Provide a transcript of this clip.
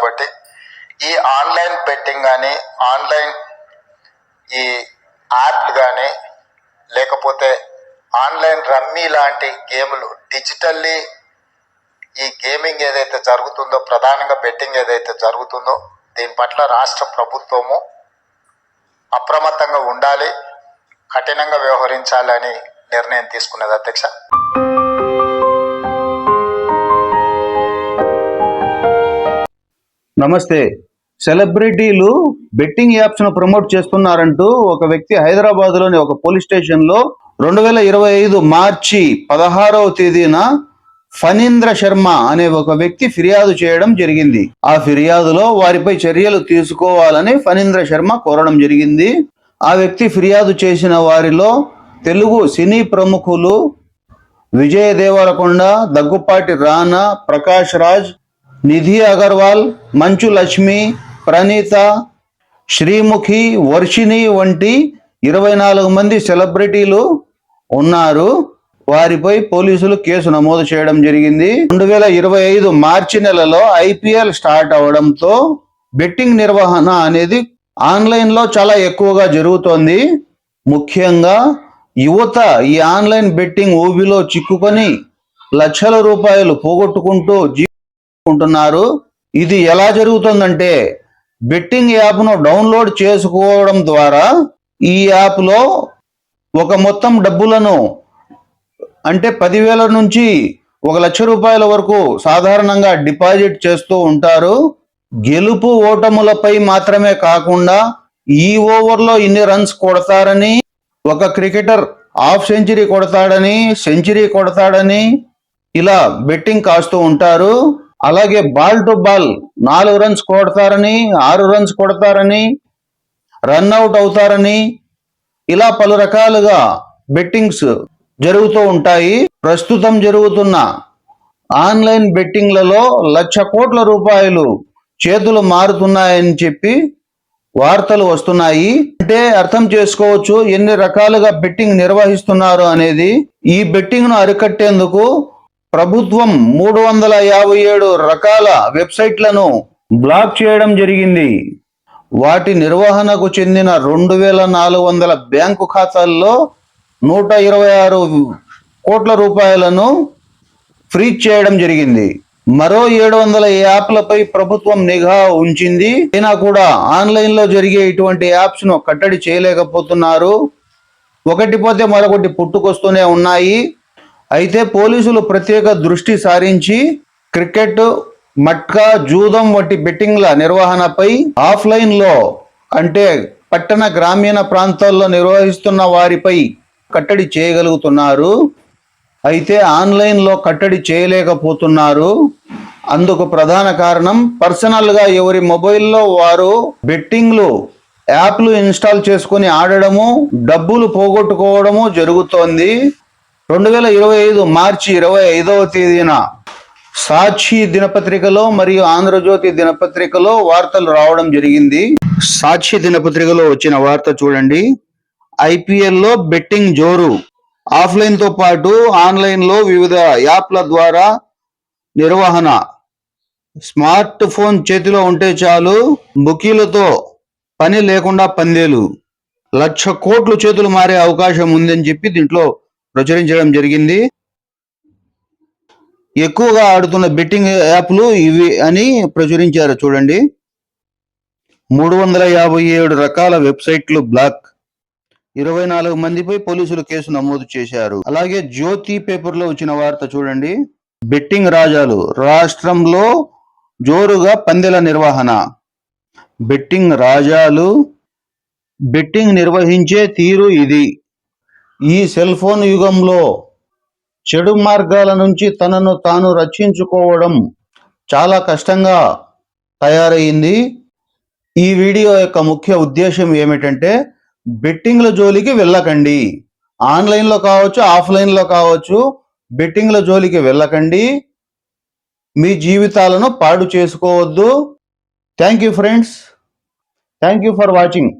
కాబట్టి ఈ online betting కానీ ఆన్లైన్ ఈ యాప్లు కానీ లేకపోతే ఆన్లైన్ రమ్మీ లాంటి గేములు డిజిటల్లీ ఈ గేమింగ్ ఏదైతే జరుగుతుందో ప్రధానంగా బెట్టింగ్ ఏదైతే జరుగుతుందో దీని పట్ల రాష్ట్ర ప్రభుత్వము అప్రమత్తంగా ఉండాలి కఠినంగా వ్యవహరించాలని నిర్ణయం తీసుకున్నది అధ్యక్ష. నమస్తే. సెలబ్రిటీలు బెట్టింగ్ యాప్స్ను ప్రమోట్ చేస్తున్నారంటూ ఒక వ్యక్తి హైదరాబాద్లోని ఒక పోలీస్ స్టేషన్లో రెండు వేల ఇరవై ఐదు మార్చి పదహారవ తేదీన ఫణీంద్ర శర్మ అనే ఒక వ్యక్తి ఫిర్యాదు చేయడం జరిగింది. ఆ ఫిర్యాదులో వారిపై చర్యలు తీసుకోవాలని ఫణీంద్ర శర్మ కోరడం జరిగింది. ఆ వ్యక్తి ఫిర్యాదు చేసిన వారిలో తెలుగు సినీ ప్రముఖులు విజయ దేవరకొండ దగ్గుపాటి రానా ప్రకాష్ రాజ్ నిధి అగర్వాల్ మంచు లక్ష్మి ప్రణీత శ్రీముఖి వర్షిణి వంటి ఇరవై నాలుగు మంది సెలబ్రిటీలు ఉన్నారు. వారిపై పోలీసులు కేసు నమోదు చేయడం జరిగింది. రెండు వేల ఇరవై ఐదు మార్చి నెలలో ఐపీఎల్ స్టార్ట్ అవడంతో బెట్టింగ్ నిర్వహణ అనేది ఆన్లైన్లో చాలా ఎక్కువగా జరుగుతోంది. ముఖ్యంగా యువత ఈ ఆన్లైన్ బెట్టింగ్ ఊబిలో చిక్కుకొని లక్షల రూపాయలు పోగొట్టుకుంటూ చేసుకుంటున్నారు. ఇది ఎలా జరుగుతుందంటే బెట్టింగ్ యాప్ను డౌన్లోడ్ చేసుకోవడం ద్వారా ఈ యాప్లో ఒక మొత్తం డబ్బులను అంటే పదివేల నుంచి ఒక లక్ష రూపాయల వరకు సాధారణంగా డిపాజిట్ చేస్తూ ఉంటారు. గెలుపు ఓటములపై మాత్రమే కాకుండా ఈ ఓవర్లో ఇన్ని రన్స్ కొడతారని ఒక క్రికెటర్ హాఫ్ సెంచరీ కొడతాడని సెంచరీ కొడతాడని ఇలా బెట్టింగ్ కాస్తూ ఉంటారు. అలాగే బాల్ టు బాల్ నాలుగు రన్స్ కొడతారని ఆరు రన్స్ కొడతారని రన్ అవుట్ అవుతారని ఇలా పలు రకాలుగా బెట్టింగ్స్ జరుగుతూ ఉంటాయి. ప్రస్తుతం జరుగుతున్న ఆన్లైన్ బెట్టింగ్లలో లక్ష కోట్ల రూపాయలు చేతులు మారుతున్నాయని చెప్పి వార్తలు వస్తున్నాయి. అంటే అర్థం చేసుకోవచ్చు ఎన్ని రకాలుగా బెట్టింగ్ నిర్వహిస్తున్నారు అనేది. ఈ బెట్టింగ్ను అరికట్టేందుకు ప్రభుత్వం మూడు వందల యాభై ఏడు రకాల వెబ్సైట్లను బ్లాక్ చేయడం జరిగింది. వాటి నిర్వహణకు చెందిన రెండు వేల నాలుగు వందల బ్యాంకు ఖాతాల్లో నూట ఇరవై ఆరు కోట్ల రూపాయలను ఫ్రీజ్ చేయడం జరిగింది. మరో ఏడు వందల యాప్లపై ప్రభుత్వం నిఘా ఉంచింది. అయినా కూడా ఆన్లైన్లో జరిగే ఇటువంటి యాప్స్ను కట్టడి చేయలేకపోతున్నారు. ఒకటి పోతే మరొకటి పుట్టుకొస్తూనే ఉన్నాయి. అయితే పోలీసులు ప్రత్యేక దృష్టి సారించి క్రికెట్ మట్కా జూదం వంటి బెట్టింగ్ల నిర్వహణపై ఆఫ్లైన్లో అంటే పట్టణ గ్రామీణ ప్రాంతాల్లో నిర్వహిస్తున్న వారిపై కట్టడి చేయగలుగుతున్నారు. అయితే ఆన్లైన్లో కట్టడి చేయలేకపోతున్నారు. అందుకు ప్రధాన కారణం పర్సనల్గా ఎవరి మొబైల్లో వారు బెట్టింగ్లు యాప్లు ఇన్స్టాల్ చేసుకొని ఆడడము డబ్బులు పోగొట్టుకోవడము జరుగుతోంది. రెండు వేల ఇరవై ఐదు మార్చి ఇరవై ఐదవ తేదీన సాక్షి దినపత్రికలో మరియు ఆంధ్రజ్యోతి దినపత్రికలో వార్తలు రావడం జరిగింది. సాక్షి దినపత్రికలో వచ్చిన వార్త చూడండి. ఐపీఎల్లో బెట్టింగ్ జోరు. ఆఫ్లైన్తో పాటు ఆన్లైన్లో వివిధ యాప్ల ద్వారా నిర్వహణ. స్మార్ట్ ఫోన్ చేతిలో ఉంటే చాలు బుకీలతో పని లేకుండా పందేలు. లక్ష కోట్లు చేతులు మారే అవకాశం ఉందని చెప్పి దీంట్లో ప్రచురించడం జరిగింది. ఎక్కువగా ఆడుతున్న బెట్టింగ్ యాప్లు ఇవి అని ప్రచురించారు చూడండి. మూడు వందల యాభై ఏడు రకాల వెబ్సైట్లు బ్లాక్. ఇరవై నాలుగు మందిపై పోలీసులు కేసు నమోదు చేశారు. అలాగే జ్యోతి పేపర్లో వచ్చిన వార్త చూడండి. బెట్టింగ్ రాజాలు రాష్ట్రంలో జోరుగా పందెల నిర్వహణ. బెట్టింగ్ రాజాలు బెట్టింగ్ నిర్వహించే తీరు ఇది. ఈ సెల్ ఫోన్ యుగంలో చెడు మార్గాల నుంచి తనను తాను రక్షించుకోవడం చాలా కష్టంగా తయారయ్యింది ఈ వీడియో యొక్క ముఖ్య ఉద్దేశం ఏమిటంటే బెట్టింగ్ల జోలికి వెళ్ళకండి. ఆన్లైన్లో కావచ్చు ఆఫ్లైన్లో కావచ్చు బెట్టింగ్ల జోలికి వెళ్ళకండి. మీ జీవితాలను పాడు చేసుకోవద్దు. Thank you friends. Thank you for watching.